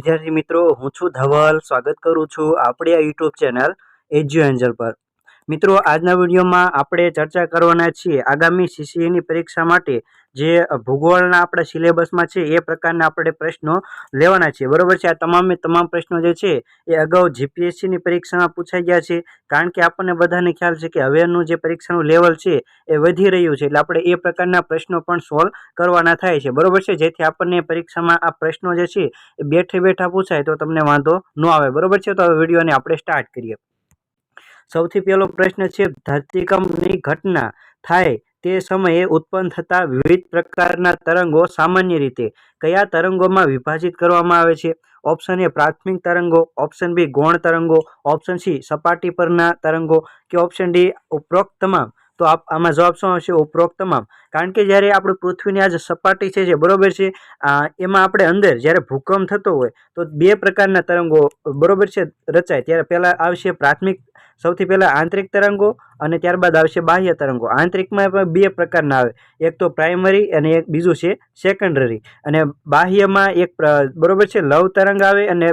વિદ્યાર્થી મિત્રો, હું છું ધવલ. સ્વાગત કરું છું આપણી આ યુટ્યુબ ચેનલ એજ્યુ એન્જલ પર. મિત્રો, આજના વિડીયોમાં આપણે ચર્ચા કરવાના છીએ આગામી સીસીએની પરીક્ષા માટે જે ભૂગોળના આપણા સિલેબસમાં છે, એ પ્રકારના આપણે પ્રશ્નો લેવાના છે. બરોબર છે? આ તમામે તમામ પ્રશ્નો જે છે, એ અગાઉ જીપીએસસીની પરીક્ષામાં પૂછાઈ ગયા છે. કારણ કે આપણને બધાને ખ્યાલ છે કે હવેનું જે પરીક્ષાનું લેવલ છે, એ વધી રહ્યું છે. એટલે આપણે એ પ્રકારના પ્રશ્નો પણ સોલ્વ કરવાના થાય છે. બરોબર છે? જેથી આપણને પરીક્ષામાં આ પ્રશ્નો જે છે, એ બેઠે બેઠા પૂછાય તો તમને વાંધો ન આવે. બરોબર છે? તો હવે વિડીયોને આપણે સ્ટાર્ટ કરીએ. સૌથી પહેલો પ્રશ્ન છે, ધરતીકંપની ઘટના થાય તે સમયે ઉત્પન્ન થતા વિવિધ પ્રકારના તરંગો સામાન્ય રીતે કયા તરંગોમાં વિભાજિત કરવામાં આવે છે? ઓપ્શન એ પ્રાથમિક તરંગો. ઓપ્શન બી ગૌણ તરંગો. ઓપ્શન સી સપાટી પરના તરંગો. કે ઓપ્શન ડી ઉપરોક્ત તમામ તો આમાં જવાબ શું આવશે? ઉપરોક્ત તમામ. કારણ કે જ્યારે આપણે પૃથ્વીની આ જે સપાટી છે જે બરોબર છે એમાં આપણે અંદર જ્યારે ભૂકંપ થતો હોય, તો બે પ્રકારના તરંગો બરોબર છે રચાય. ત્યારે પહેલાં આવશે પ્રાથમિક, સૌથી પહેલાં આંતરિક તરંગો અને ત્યારબાદ આવશે બાહ્ય તરંગો. આંતરિકમાં પણ બે પ્રકારના આવે. એક તો પ્રાઇમરી અને એક બીજું છે સેકન્ડરી. અને બાહ્યમાં એક બરોબર છે, લવ તરંગ આવે અને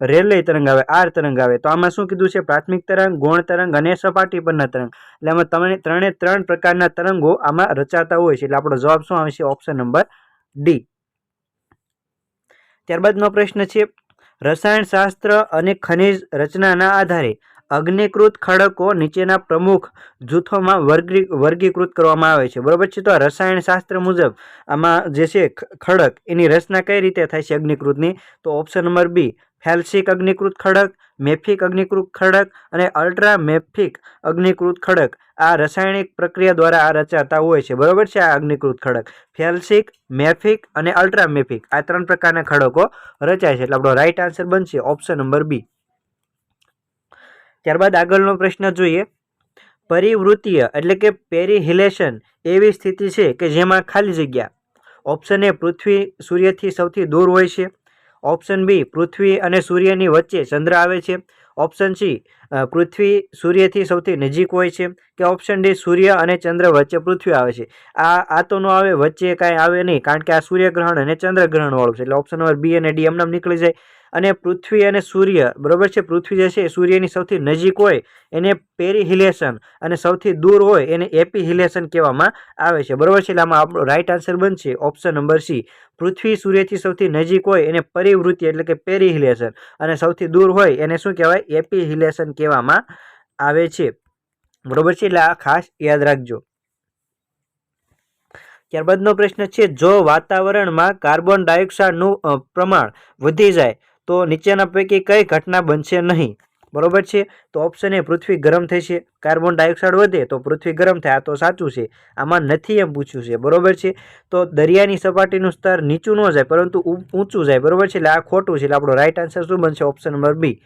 રેલવે તરંગ આવે આર તરંગ આવે. તો આમાં શું કીધું છે? પ્રાથમિક તરંગ, ગૌણ તરંગ અને સપાટી પરના તરંગ. એટલે આમાં તમે ત્રણે, ત્રણ પ્રકારના તરંગો આમાં રચાતા હોય છે. એટલે આપણો જવાબ શું આવશે? ઓપ્શન નંબર ડી ત્યારબાદનો પ્રશ્ન છે રસાયણશાસ્ત્ર અને ખનિજ રચનાના આધારે અગ્નિકૃત ખડકો નીચેના પ્રમુખ જૂથોમાં વર્ગી, વર્ગીકૃત કરવામાં આવે છે. બરોબર છે? તો આ રસાયણશાસ્ત્ર મુજબ આમાં જે છે ખડક એની રચના કઈ રીતે થાય છે અગ્નિકૃતની? તો ઓપ્શન નંબર બી ફેલ્સિક અગ્નિકૃત ખડક, મેફિક અગ્નિકૃત ખડક અને અલ્ટ્રા મેફિક અગ્નિકૃત ખડક આ રાસાયણિક પ્રક્રિયા દ્વારા આ રચાતા હોય છે. બરાબર છે આ અગ્નિકૃત ખડક. ફેલ્સિક, મેફિક અને અલ્ટ્રા મેફિક આ ત્રણ પ્રકારના ખડકો રચાય છે. એટલે આપણો રાઈટ આન્સર બનશે ઓપ્શન નંબર બી ત્યારબાદ આગળનો પ્રશ્ન જોઈએ. પરિવૃત્તીય એટલે કે પેરીહિલેશન એવી સ્થિતિ છે કે જેમાં ખાલી જગ્યા. ઓપ્શન એ પૃથ્વી સૂર્યથી સૌથી દૂર હોય છે. ઓપ્શન બી પૃથ્વી અને સૂર્યની વચ્ચે ચંદ્ર આવે છે. ઓપ્શન સી પૃથ્વી સૂર્યથી સૌથી નજીક હોય છે કે ઓપ્શન ડી સૂર્ય અને ચંદ્ર વચ્ચે પૃથ્વી આવે છે. આ આ તો ન આવે, વચ્ચે કાંઈ આવે નહીં, કારણ કે આ સૂર્યગ્રહણ અને ચંદ્રગ્રહણ વાળું છે. એટલે ઓપ્શન નંબર બી અને ડી એમનામ નીકળી જાય. અને પૃથ્વી અને સૂર્ય, બરોબર છે? પૃથ્વી જે છે સૂર્યની સૌથી નજીક હોય એને પેરીહિલેશન અને સૌથી દૂર હોય એને એપીહિલેશન કહેવામાં આવે છે. બરોબર છે? એટલે આમાં આપણો રાઈટ આન્સર બનશે ઓપ્શન નંબર સી પૃથ્વી સૂર્યથી સૌથી નજીક હોય એને પરિવૃત્તિ એટલે કે પેરીહિલેશન અને સૌથી દૂર હોય એને શું કહેવાય? એપીહિલેશન કહેવામાં આવે છે. બરોબર છે? એટલે આ ખાસ યાદ રાખજો. ત્યારબાદનો પ્રશ્ન છે, જો વાતાવરણમાં કાર્બન ડાયોક્સાઇડનું પ્રમાણ વધી જાય તો નીચેના પૈકી કઈ ઘટના બનશે નહીં. બરોબર છે? તો ઓપ્શન એ પૃથ્વી ગરમ થશે કાર્બન ડાયોક્સાઇડ વધે તો પૃથ્વી ગરમ થાય. આ તો સાચું છે. આમાં નથી એમ પૂછ્યું છે. બરોબર છે? તો દરિયાની સપાટીનું સ્તર નીચું ન જાય, પરંતુ ઊંચું જાય. બરોબર છે? એટલે આ ખોટું છે. એટલે આપણો રાઈટ આન્સર શું બનશે? ઓપ્શન નંબર બી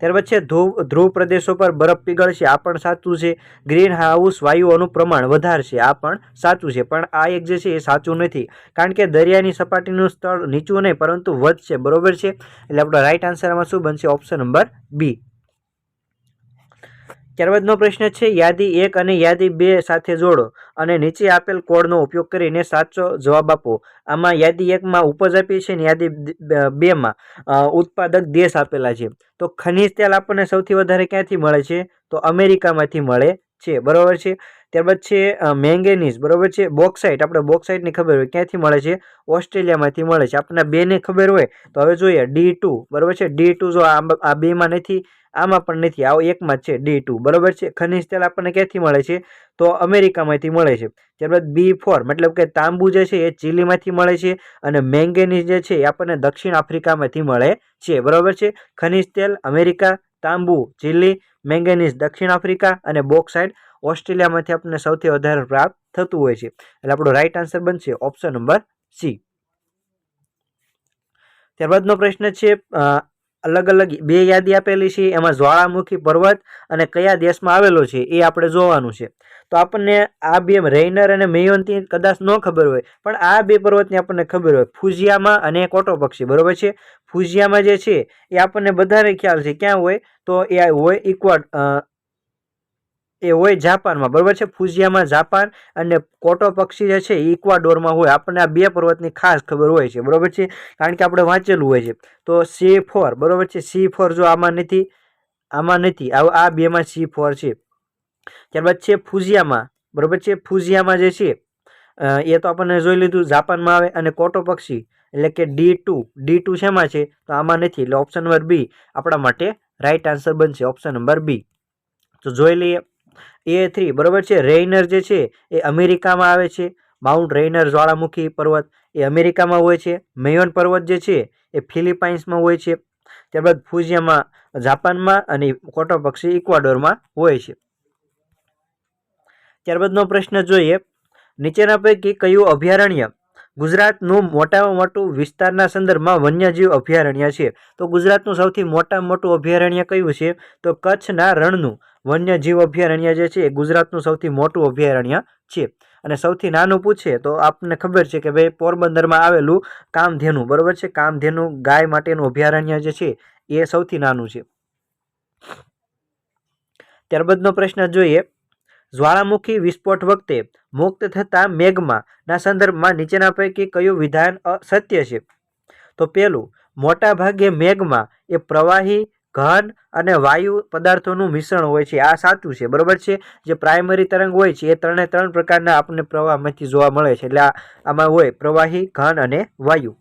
ત્યાર પછી ધ્રુવ ધ્રુવ પ્રદેશો પર બરફ પીગળશે. આ પણ સાચું છે. ગ્રીન હાઉસ વાયુઓનું પ્રમાણ વધારશે. આ પણ સાચું છે. પણ આ એક જે છે, એ સાચું નથી. કારણ કે દરિયાની સપાટીનું સ્થળ નીચું નહીં, પરંતુ વધશે. બરોબર છે? એટલે આપણો રાઈટ આન્સરમાં શું બનશે? ઓપ્શન નંબર બી ત્યારબાદનો પ્રશ્ન છે, યાદી એક અને યાદી બે સાથે જોડો અને નીચે આપેલ કોડનો ઉપયોગ કરીને સાચો જવાબ આપો. આમાં યાદી એકમાં ઉપજ આપી છે ને યાદી બેમાં ઉત્પાદક દેશ આપેલા છે. તો ખનિજ તેલ આપણને સૌથી વધારે ક્યાંથી મળે છે? તો અમેરિકામાંથી મળે છે, બરાબર છે? ત્યારબાદ છે મેંગેનીઝ, બરાબર છે? બોક્સાઇટ, આપણે બોક્સાઇટની ખબર હોય, ક્યાંથી મળે છે? ઓસ્ટ્રેલિયામાંથી મળે છે. આપણને બેને ખબર હોય, તો હવે જોઈએ, ડી ટુ, બરાબર છે? ડી ટુ જો આ બેમાં નથી, આમાં પણ નથી, આવો એકમાં જ છે, ડી ટુ, બરાબર છે? ખનિજ તેલ આપણને ક્યાંથી મળે છે? તો અમેરિકામાંથી મળે છે. ત્યારબાદ બી ફોર, મતલબ કે તાંબુ જે છે, એ ચીલીમાંથી મળે છે અને મેંગેનીઝ જે છે, એ આપણને દક્ષિણ આફ્રિકામાંથી મળે છે, બરાબર છે? ખનિજ તેલ, અમેરિકા તાંબુ, ચીલી, મેંગેનીઝ, દક્ષિણ આફ્રિકા અને બોક્સાઇડ ઓસ્ટ્રેલિયામાંથી આપણને સૌથી વધારે પ્રાપ્ત થતું હોય છે. એટલે આપણો રાઈટ આન્સર બનશે ઓપ્શન નંબર સી ત્યારબાદનો પ્રશ્ન છે અલગ અલગ બે યાદી આપેલી છે, એમાં જ્વાળામુખી પર્વત અને કયા દેશમાં આવેલો છે, એ આપણે જોવાનું છે. તો આપણને આ બે રેઇનર અને મેયોનથી કદાચ ન ખબર હોય, પણ આ બે પર્વતની આપણને ખબર હોય. ફુજિયામાં અને કોટો પક્ષી, બરાબર છે? ફુજિયામાં જે છે, એ આપણને બધાને ખ્યાલ છે ક્યાં હોય? તો એ હોય ઇક્વા એ હોય જાપાનમાં, બરાબર છે? ફુજિયામાં જાપાન અને કોટો પક્ષી જે છે ઇક્વાડોરમાં હોય. આપણને આ બે પર્વતની ખાસ ખબર હોય છે, બરોબર છે? કારણ કે આપણે વાંચેલું હોય છે. તો સી ફોર, બરોબર છે? સી ફોર જો આમાં નથી આમાં નથી. આ આ બેમાં સી ફોર છે. ત્યારબાદ છે ફુજિયામાં, બરોબર છે? ફુજિયામાં જે છે એ તો આપણને જોઈ લીધું, જાપાનમાં આવે અને કોટો પક્ષી, એટલે કે ડી ટુ. ડી ટુ શેમાં છે? તો આમાં નથી. એટલે ઓપ્શન નંબર બી આપણા માટે રાઈટ આન્સર બનશે ઓપ્શન નંબર બી તો જોઈ લઈએ. એ થ્રી બરોબર છે? રેઇનર જે છે, એ અમેરિકામાં આવે છે. માઉન્ટ રેઇનર જ્વાળામુખી પર્વત, એ અમેરિકામાં હોય છે. મેયોન પર્વત જે છે, એ ફિલિપાઇન્સમાં હોય છે. ત્યારબાદ ફુજિયામાં જાપાનમાં અને કોટો પક્ષી ઇક્વાડોરમાં હોય છે. ત્યારબાદનો પ્રશ્ન જોઈએ. નીચેના પૈકી કયું અભયારણ્ય ગુજરાતનું મોટામાં મોટું વિસ્તારના સંદર્ભમાં વન્યજીવ અભયારણ્ય છે. તો ગુજરાતનું સૌથી મોટામાં મોટું અભયારણ્ય કયું છે? તો કચ્છના રણનું વન્યજીવ અભયારણ્ય જે છે એ ગુજરાતનું સૌથી મોટું અભયારણ્ય છે. અને સૌથી નાનું પૂછે તો આપને ખબર છે કે ભાઈ પોરબંદરમાં આવેલું કામધેનુ, બરાબર છે? કામધેનુ ગાય માટેનું અભયારણ્ય જે છે એ સૌથી નાનું છે. ત્યારબાદનો પ્રશ્ન જોઈએ જ્વાળામુખી વિસ્ફોટ વખતે મુક્ત થતા મેઘમાંના સંદર્ભમાં નીચેના પૈકી કયું વિધાન અસત્ય છે? તો પેલું મોટા ભાગે મેઘમાં એ પ્રવાહી, ઘન અને વાયુ પદાર્થોનું મિશ્રણ હોય છે. આ સાચું છે, બરાબર છે? જે પ્રાઇમરી તરંગ હોય છે, એ ત્રણે ત્રણ પ્રકારના આપણને પ્રવાહમાંથી જોવા મળે છે. એટલે આમાં હોય પ્રવાહી, ઘન અને વાયુ.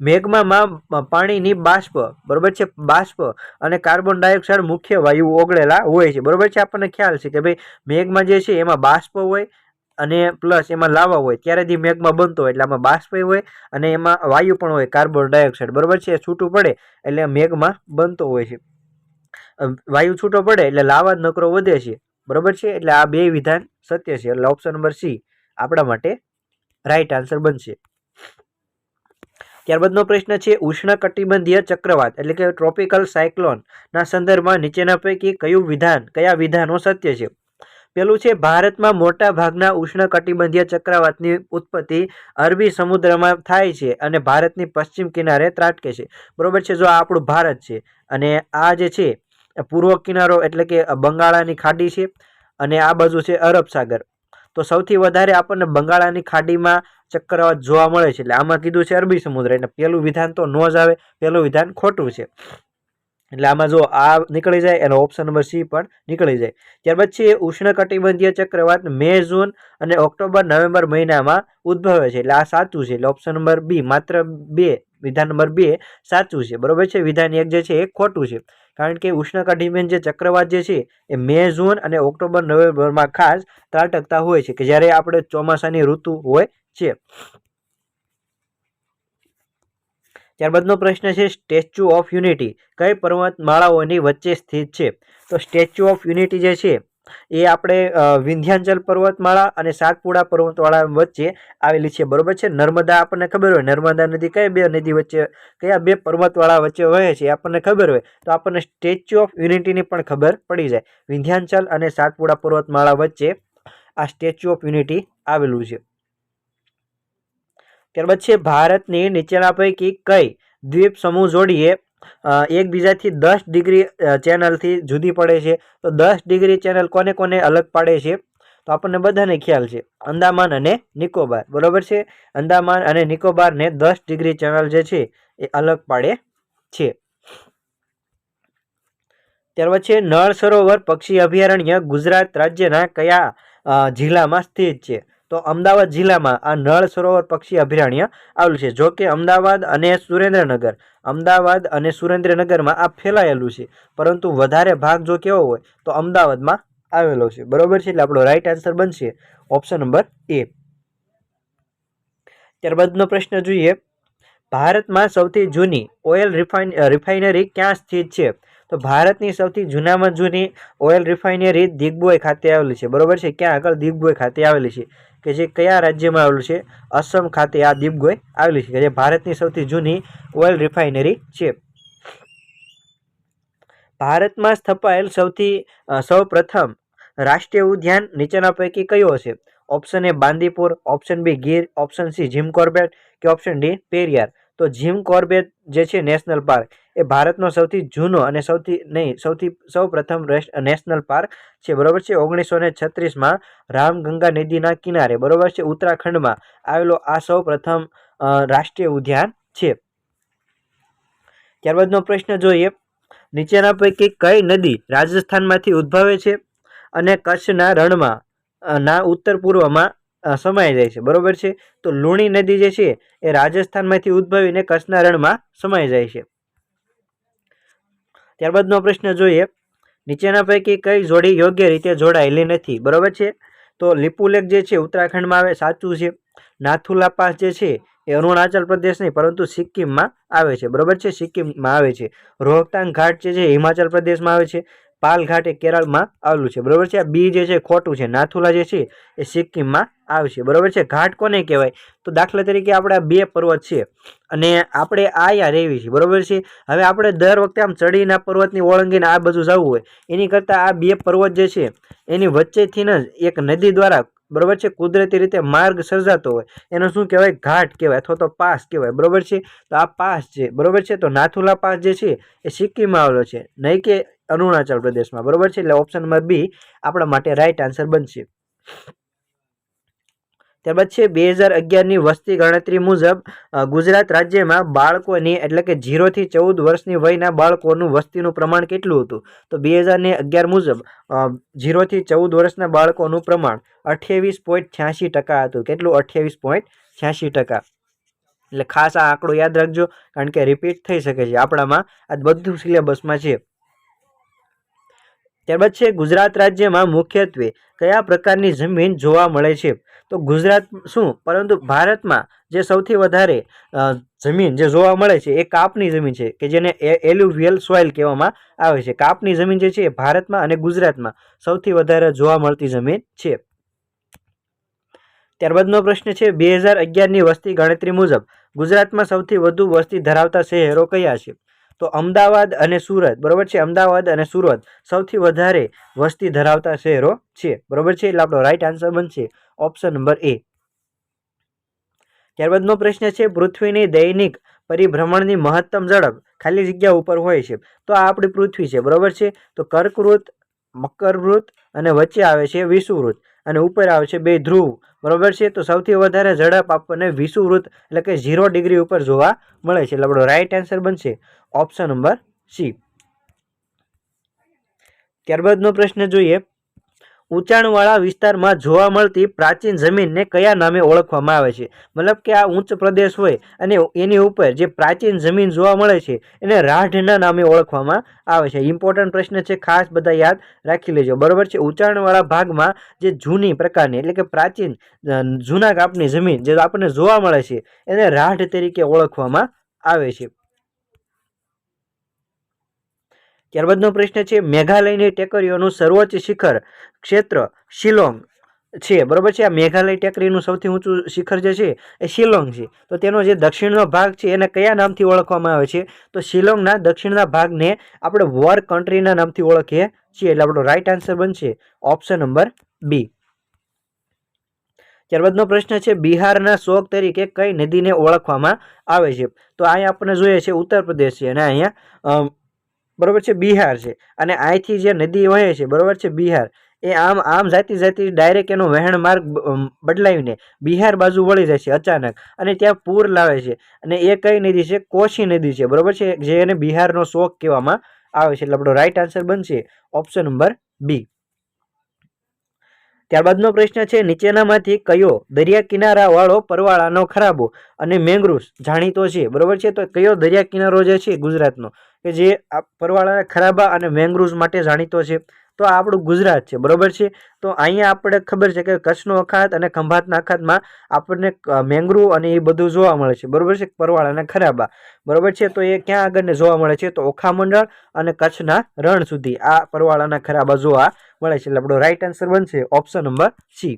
મેઘમાં પાણીની બાષ્પ, બરોબર છે? બાષ્પ અને કાર્બન ડાયોક્સાઇડ મુખ્ય વાયુ ઓગળેલા હોય છે. બરોબર છે? આપણને ખ્યાલ છે કે ભાઈ મેઘમાં જે છે એમાં બાષ્પ હોય અને પ્લસ એમાં લાવા હોય. ત્યારે જે મેઘમાં બનતો હોય. એટલે આમાં બાષ્પ હોય અને એમાં વાયુ પણ હોય કાર્બન ડાયોક્સાઇડ બરોબર છે? છૂટું પડે એટલે મેઘમાં બનતો હોય છે. વાયુ છૂટો પડે એટલે લાવા નકરો વધે છે. બરોબર છે? એટલે આ બે વિધાન સત્ય છે. એટલે ઓપ્શન નંબર સી આપણા માટે રાઈટ આન્સર બનશે. ત્યારબાદનો પ્રશ્ન છે ઉષ્ણકટિબંધીય ચક્રવાત એટલે કે ટ્રોપિકલ સાયક્લોનના સંદર્ભમાં નીચેના પૈકી કયું વિધાન, કયા વિધાનો સત્ય છે? પેલું છે, ભારતમાં મોટા ભાગના ઉષ્ણકટિબંધીય ચક્રવાતની ઉત્પત્તિ અરબી સમુદ્રમાં થાય છે અને ભારતની પશ્ચિમ કિનારે ત્રાટકે છે. બરોબર છે, જો આ આપણું ભારત છે અને આ જે છે પૂર્વ કિનારો એટલે કે બંગાળાની ખાડી છે અને આ બાજુ છે અરબ સાગર. તો સૌથી વધારે આપણને બંગાળાની ખાડીમાં ચક્રવાત જોવા મળે છે. એટલે આમાં કીધું છે અરબી સમુદ્ર. એટલે પહેલું વિધાન તો નો જ આવે પહેલું વિધાન ખોટું છે. એટલે આમાં જો આ નીકળી જાય, એનો ઓપ્શન નંબર સી પણ નીકળી જાય. ત્યારબાદ છે ઉષ્ણકટિબંધીય ચક્રવાત મે, જૂન અને ઓક્ટોબર, નવેમ્બર મહિનામાં ઉદ્ભવે છે. એટલે આ સાચું છે. એટલે ઓપ્શન નંબર બી માત્ર બે વિધાન નંબર બે સાચું છે. બરોબર છે? વિધાન એક જે છે એ ખોટું છે. કારણ કે ઉષ્ણકટિબંધ જે ચક્રવાત જે છે એ મે, જૂન અને ઓક્ટોબર, નવેમ્બરમાં ખાસ ત્રાટકતા હોય છે કે જ્યારે આપણે ચોમાસાની ઋતુ હોય છે. ત્યારબાદનો પ્રશ્ન છે, સ્ટેચ્યુ ઓફ યુનિટી કઈ પર્વતમાળાઓની વચ્ચે સ્થિત છે? તો સ્ટેચ્યુ ઓફ યુનિટી જે છે એ આપણે વિંધ્યાંચલ પર્વતમાળા અને સાતપુડા પર્વતમાળા વચ્ચે આવેલી છે. બરોબર છે? નર્મદા આપણને ખબર હોય. નર્મદા નદી કઈ બે નદી વચ્ચે, કયા બે પર્વતવાળા વચ્ચે વહે છે આપણને ખબર હોય. તો આપણને સ્ટેચ્યુ ઓફ યુનિટીની પણ ખબર પડી જાય. વિંધ્યાંચલ અને સાતપુડા પર્વતમાળા વચ્ચે આ સ્ટેચ્યુ ઓફ યુનિટી આવેલું છે. ત્યારબાદ છે ભારતની નીચેના પૈકી કઈ દ્વીપ સમૂહ જોડીએ એકબીજાથી દસ ડિગ્રી ચેનલથી જુદી પડે છે. તો દસ ડિગ્રી ચેનલ કોને કોને અલગ પાડે છે? તો આપણને બધાને ખ્યાલ છે. અંદામાન અને નિકોબાર. બરોબર છે? અંદામાન અને નિકોબારને દસ ડિગ્રી ચેનલ જે છે, એ અલગ પાડે છે. ત્યારબાદ છે, નળ સરોવર પક્ષી અભયારણ્ય ગુજરાત રાજ્યના કયા જિલ્લામાં સ્થિત છે? તો અમદાવાદ જિલ્લામાં આ નળ સરોવર પક્ષી અભયારણ્ય આવેલું છે. જો કે અમદાવાદ અને સુરેન્દ્રનગર, અમદાવાદ અને સુરેન્દ્રનગરમાં આ ફેલાયેલું છે. પરંતુ વધારે ભાગ જો કેવો હોય તો અમદાવાદમાં આવેલો છે. બરોબર છે? એટલે આપણો રાઈટ આન્સર બનશે ઓપ્શન નંબર એ ત્યારબાદનો પ્રશ્ન જોઈએ. ભારતમાં સૌથી જૂની ઓઇલ રિફાઇન રિફાઇનરી ક્યાં સ્થિત છે? તો ભારતની સૌથી જૂનામાં જૂની ઓઇલ રિફાઇનરી દિગ્બોય ખાતે આવેલી છે. બરોબર છે? ક્યાં આગળ દિગ્બોય ખાતે આવેલી છે? કે જે કયા રાજ્યમાં આવેલું છે? અસમ ખાતે આ દીપગોય આવેલી છે, કે જે ભારતની સૌથી જૂની ઓઇલ રિફાઇનરી છે. ભારતમાં સ્થપાયેલ સૌથી સૌપ્રથમ રાષ્ટ્રીય ઉદ્યાન નીચેના પૈકી કયો હશે? Option A Bandipur, option B Gir, option C Jim Corbett, કે ઓપ્શન ડી પેરિયાર. તો જીમ કોર્બેટ જે છે નેશનલ પાર્ક, એ ભારતનો સૌથી જૂનો અને સૌથી, નહીં, સૌથી સૌ પ્રથમ નેશનલ પાર્ક છે. બરોબર છે? ઓગણીસો ને છત્રીસમાં રામગંગા નદીના કિનારે, બરોબર છે? ઉત્તરાખંડમાં આવેલો આ સૌ પ્રથમ રાષ્ટ્રીય ઉદ્યાન છે. ત્યારબાદનો પ્રશ્ન જોઈએ. નીચેના પૈકી કઈ નદી રાજસ્થાનમાંથી ઉદ્ભવે છે? અને કચ્છના રણમાં ના ઉત્તર પૂર્વમાં સમાઈ જાય છે. બરોબર છે? તો લુણી નદી જે છે, એ રાજસ્થાનમાંથી ઉદ્ભવીને કચ્છના રણમાં સમાઈ જાય છે. ત્યારબાદનો પ્રશ્ન જોઈએ. નીચેના પૈકી કઈ જોડી યોગ્ય રીતે જોડાયેલી નથી. બરોબર છે? તો લિપુલેક જે છે, ઉત્તરાખંડમાં આવે, સાચું છે. નાથુલા પાસ જે છે, એ અરુણાચલ પ્રદેશ નહીં, પરંતુ સિક્કિમમાં આવે છે. બરોબર છે? સિક્કિમમાં આવે છે. રોહતાંગ ઘાટ જે છે હિમાચલ પ્રદેશમાં આવે છે. પાલ ઘાટ એ કેરળમાં આવેલું છે. બરોબર છે? આ બી જે છે ખોટું છે. નાથુલા જે છે, એ સિક્કિમમાં આવશે. બરોબર છે? ઘાટ કોને કહેવાય? તો દાખલા તરીકે આપણે બે પર્વત છે અને આપણે આ યા રહેવી છે. બરોબર છે? હવે આપણે દર વખતે આમ ચડીને આ પર્વતની ઓળંગીને આ બધું જવું હોય, એની કરતાં આ બે પર્વત જે છે, એની વચ્ચેથી જ એક નદી દ્વારા, બરોબર છે? કુદરતી રીતે માર્ગ સર્જાતો હોય. એનો શું કહેવાય? ઘાટ કહેવાય અથવા તો પાસ કહેવાય. બરોબર છે? તો આ પાસ છે. બરોબર છે? તો નાથુલા પાસ જે છે, એ સિક્કિમમાં આવેલો છે. નહીં કે અરુણાચલ પ્રદેશમાં. બરાબર છે? એટલે ઓપ્શન નંબર બી આપણા માટે રાઈટ આન્સર બનશે. ત્યારબાદ છે બે હજાર અગિયારની વસ્તી ગણતરી મુજબ ગુજરાત રાજ્યમાં બાળકોની એટલે કે જીરોથી ચૌદ વર્ષની વયના બાળકોનું વસ્તીનું પ્રમાણ કેટલું હતું? તો બે હજારને અગિયાર મુજબ ઝીરોથી ચૌદ વર્ષના બાળકોનું પ્રમાણ અઠ્યાવીસ પોઈન્ટ છ્યાસી ટકા હતું. કેટલું? અઠ્યાવીસ પોઈન્ટ છ્યાસી ટકા. એટલે ખાસ આ આંકડો યાદ રાખજો, કારણ કે રિપીટ થઈ શકે છે આપણામાં. આ બધું સિલેબસમાં છે. ત્યારબાદ છે ગુજરાત રાજ્યમાં મુખ્યત્વે કયા પ્રકારની જમીન જોવા મળે છે? તો ગુજરાત શું? પરંતુ ભારતમાં જે સૌથી વધારે જમીન જે જોવા મળે છે એ કાપની જમીન છે કે જેને એલ્યુવિયલ સોઇલ કહેવામાં આવે છે. કાપની જમીન જે છે એ ભારતમાં અને ગુજરાતમાં સૌથી વધારે જોવા મળતી જમીન છે. ત્યારબાદનો પ્રશ્ન છે બે હજાર અગિયારની વસ્તી ગણતરી મુજબ ગુજરાતમાં સૌથી વધુ વસ્તી ધરાવતા શહેરો કયા છે? તો અમદાવાદ અને સુરત, બરોબર છે? અમદાવાદ અને સુરત સૌથી વધારે વસ્તી ધરાવતા શહેરો છે. બરોબર છે? એટલે આપણો રાઈટ આન્સર બનશે ઓપ્શન નંબર એ ત્યારબાદનો પ્રશ્ન છે, પૃથ્વીની દૈનિક પરિભ્રમણની મહત્તમ ઝડપ ખાલી જગ્યા ઉપર હોય છે. તો આ આપણી પૃથ્વી છે. બરોબર છે? તો કર્કવૃત, મકરવૃત અને વચ્ચે આવે છે વિષુવૃત અને ઉપર આવશે બે ધ્રુવ. બરોબર છે? તો સૌથી વધારે ઝડપ આપણને વિષુવૃત્ત એટલે કે ઝીરો ડિગ્રી ઉપર જોવા મળે છે. એટલે આપણો રાઈટ આન્સર બનશે ઓપ્શન નંબર સી ત્યારબાદનો પ્રશ્ન જોઈએ. ઊંચાણવાળા વિસ્તારમાં જોવા મળતી પ્રાચીન જમીનને કયા નામે ઓળખવામાં આવે છે? મતલબ કે આ ઊંચ પ્રદેશ હોય અને એની ઉપર જે પ્રાચીન જમીન જોવા મળે છે, એને રાઢના નામે ઓળખવામાં આવે છે. ઇમ્પોર્ટન્ટ પ્રશ્ન છે, ખાસ બધા યાદ રાખી લેજો. બરાબર છે? ઊંચાણવાળા ભાગમાં જે જૂની પ્રકારની, એટલે કે પ્રાચીન જૂના કાપની જમીન જે આપણને જોવા મળે છે, એને રાઢ તરીકે ઓળખવામાં આવે છે. ત્યારબાદનો પ્રશ્ન છે, મેઘાલયની ટેકરીઓનું સર્વોચ્ચ શિખર ક્ષેત્ર શિલોંગ છે. બરોબર છે, આ મેઘાલય ટેકરીનું સૌથી ઊંચું શિખર જે છે, એ શિલોંગ છે. તો તેનો જે દક્ષિણનો ભાગ છે, એને કયા નામથી ઓળખવામાં આવે છે? તો શિલોંગના દક્ષિણના ભાગને આપણે વોર કન્ટ્રીના નામથી ઓળખીએ છીએ, એટલે આપણો રાઈટ આન્સર બનશે ઓપ્શન નંબર બી ત્યારબાદનો પ્રશ્ન છે, બિહારના શોક તરીકે કઈ નદીને ઓળખવામાં આવે છે? તો અહીંયા આપણને જોઈએ છે ઉત્તર પ્રદેશ છે, અને અહીંયા બરોબર છે? બિહાર છે. અને અહીંથી જે નદી વહે છે, બરોબર છે? બિહાર. એ આમ આમ જાતી જાતી ડાયરેક્ટ એનો વહેણ માર્ગ બદલાવીને બિહાર બાજુ વળી જાય છે અચાનક. અને ત્યાં પૂર લાવે છે. અને એ કઈ નદી છે? કોશી નદી છે. બરોબર છે? જે એને બિહારનો શોખ કહેવામાં આવે છે. એટલે આપણો રાઈટ આન્સર બનશે ઓપ્શન નંબર બી ત્યારબાદનો પ્રશ્ન છે, નીચેનામાંથી કયો દરિયા કિનારાવાળો પરવાળાનો ખરાબો અને મેંગ્રુસ જાણીતો છે? બરોબર છે? તો કયો દરિયા કિનારો જે છે, ગુજરાતનો? કે જે આ પરવાળાના ખરાબા અને મેંગ્રુઝ માટે જાણીતો છે? તો આ આપણું ગુજરાત છે, બરોબર છે? તો અહીંયા આપણે ખબર છે કે કચ્છનો અખાત અને ખંભાતના અખાતમાં આપણને મેંગ્રુવ અને એ બધું જોવા મળે છે, બરોબર છે? પરવાળાના ખરાબા. બરોબર છે? તો એ ક્યાં આગળને જોવા મળે છે? તો ઓખા મંડળ અને કચ્છના રણ સુધી આ પરવાળાના ખરાબા જોવા મળે છે. એટલે આપણો રાઈટ આન્સર બનશે ઓપ્શન નંબર સી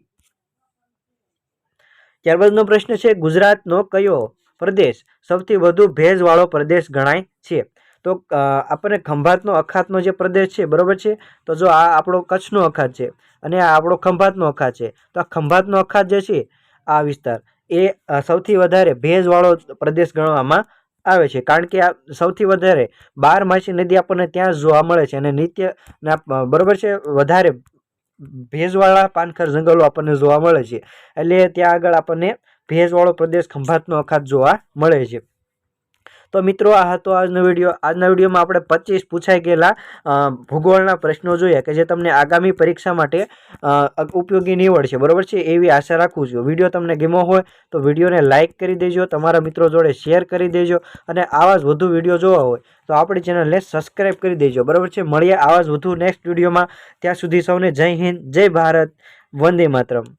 ત્યારબાદનો પ્રશ્ન છે, ગુજરાતનો કયો પ્રદેશ સૌથી વધુ ભેજવાળો પ્રદેશ ગણાય છે? તો આપણને ખંભાતનો અખાતનો જે પ્રદેશ છે, બરાબર છે? તો જો આ આપણો કચ્છનો અખાત છે અને આ આપણો ખંભાતનો અખાત છે, તો આ ખંભાતનો અખાત જે છે, આ વિસ્તાર એ સૌથી વધારે ભેજવાળો પ્રદેશ ગણવામાં આવે છે. કારણ કે આ સૌથી વધારે બારમાસી નદી આપણને ત્યાં જોવા મળે છે અને નિત્ય બરાબર બરોબર છે? વધારે ભેજવાળા પાનખર જંગલો આપણને જોવા મળે છે. એટલે ત્યાં આગળ આપણને ભેજવાળો પ્રદેશ ખંભાતનો અખાત જોવા મળે છે. તો મિત્રો, આ હતો આજનો વીડિયો. આજના વિડીયોમાં આપણે પચીસ પૂછાઈ ગયેલા ભૂગોળના પ્રશ્નો જોયા કે જે તમને આગામી પરીક્ષા માટે ઉપયોગી નીવડશે. બરાબર છે? એવી આશા રાખું છું. વીડિયો તમને ગમ્યો હોય તો વિડીયોને લાઇક કરી દેજો, તમારા મિત્રો જોડે શેર કરી દેજો અને આવા જ વધુ વીડિયો જોવા હોય તો આપણી ચેનલને સબસ્ક્રાઈબ કરી દેજો. બરાબર છે? મળીએ આવા જ વધુ નેક્સ્ટ વિડીયોમાં. ત્યાં સુધી સૌને જય હિન્દ, જય ભારત, વંદે માતરમ.